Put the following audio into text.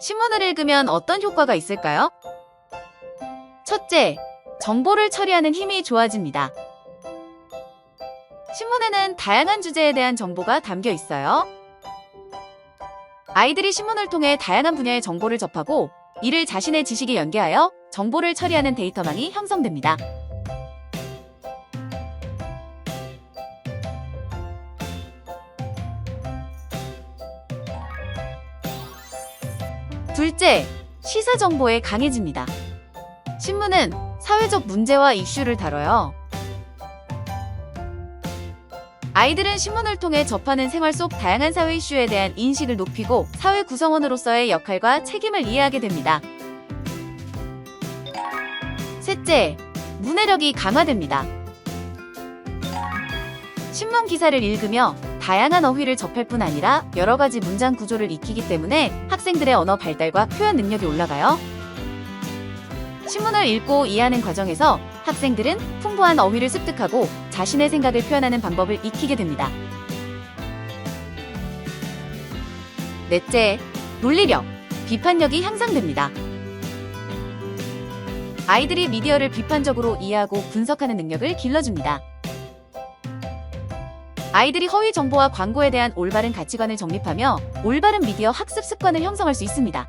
신문을 읽으면 어떤 효과가 있을까요? 첫째, 정보를 처리하는 힘이 좋아집니다. 신문에는 다양한 주제에 대한 정보가 담겨 있어요. 아이들이 신문을 통해 다양한 분야의 정보를 접하고 이를 자신의 지식에 연계하여 정보를 처리하는 데이터망이 형성됩니다. 둘째, 시사 정보에 강해집니다. 신문은 사회적 문제와 이슈를 다뤄요. 아이들은 신문을 통해 접하는 생활 속 다양한 사회 이슈에 대한 인식을 높이고 사회 구성원으로서의 역할과 책임을 이해하게 됩니다. 셋째, 문해력이 강화됩니다. 신문 기사를 읽으며 다양한 어휘를 접할 뿐 아니라 여러 가지 문장 구조를 익히기 때문에 학생들의 언어 발달과 표현 능력이 올라가요. 신문을 읽고 이해하는 과정에서 학생들은 풍부한 어휘를 습득하고 자신의 생각을 표현하는 방법을 익히게 됩니다. 넷째, 논리력, 비판력이 향상됩니다. 아이들이 미디어를 비판적으로 이해하고 분석하는 능력을 길러줍니다. 아이들이 허위 정보와 광고에 대한 올바른 가치관을 정립하며 올바른 미디어 학습 습관을 형성할 수 있습니다.